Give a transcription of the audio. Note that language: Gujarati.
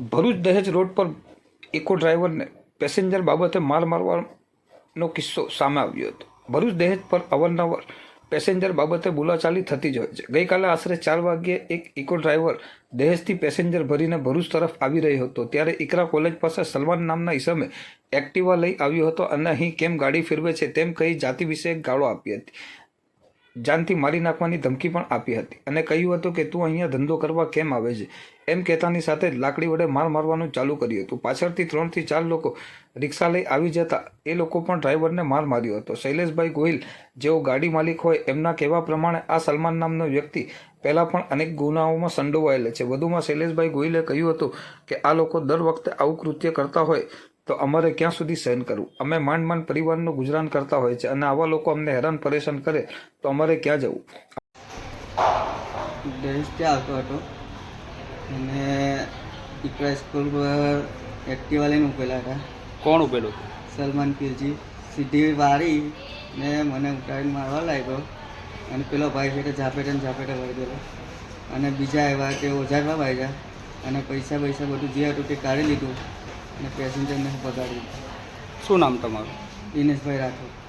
ભરૂચ દહેજ રોડ પર ઇકો ડ્રાઈવરને પેસેન્જર બાબતે માર મારવાનો કિસ્સો સામે આવ્યો હતો. ભરૂચ દહેજ પર અવારનવાર પેસેન્જર બાબતે બોલાચાલી થતી જ હોય છે. ગઈકાલે આશરે ચાર વાગ્યે એક ઇકો ડ્રાઈવર દહેજથી પેસેન્જર ભરીને ભરૂચ તરફ આવી રહ્યો હતો. ત્યારે ઇકરા કોલેજ પાસે સલમાન નામના ઈસમે એક્ટિવા લઈ આવ્યો હતો અને અહીં કેમ ગાડી ફેરવે છે તેમ કહી જાતિ વિશે ગાળો આપી હતી. જાનથી મારી નાખવાની ધમકી પણ આપી હતી અને કહ્યું હતું કે તું અહીંયા ધંધો કરવા કેમ આવે છે? એમ કહેતાની સાથે જ લાકડી વડે માર મારવાનું ચાલુ કર્યું હતું. પાછળથી ત્રણથી ચાર લોકો રિક્ષા લઈ આવી જતા એ લોકો પણ ડ્રાઈવરને માર માર્યો હતો. શૈલેષભાઈ ગોહિલ જેઓ ગાડી માલિક હોય એમના કહેવા પ્રમાણે આ સલમાન નામનો વ્યક્તિ પહેલાં પણ અનેક ગુનાઓમાં સંડોવાયેલ છે. વધુમાં શૈલેષભાઈ ગોહિલે કહ્યું હતું કે આ લોકો દર વખતે આવું કૃત્ય કરતા હોય તો અમારે ક્યાં સુધી સહન કરવું? અમે માંડ માંડ પરિવારનું ગુજરાન કરતા હોય છે અને આવા લોકો અમને હેરાન પરેશાન કરે તો અમારે ક્યાં જવું? ત્યાં આવતો હતો. અને ઇકરા સ્કૂલ પર એક્ટિવા લઈને ઉભેલા હતા. કોણ ઉભેલું સલમાન પીરજી. સીધી વારી ને મને ઉતારીને મારવા લાગ્યો. અને પેલો ભાઈ છે કે ઝાપેટે ઝાપેટે વળી ગયેલો અને બીજા એવા તે ઓજારવા વાગ્યા. અને પૈસા પૈસા બધું જે હતું તે કાઢી લીધું. અને પેસેન્જરને પગાડી શું નામ તમારું? દિનેશભાઈ રાઠોડ.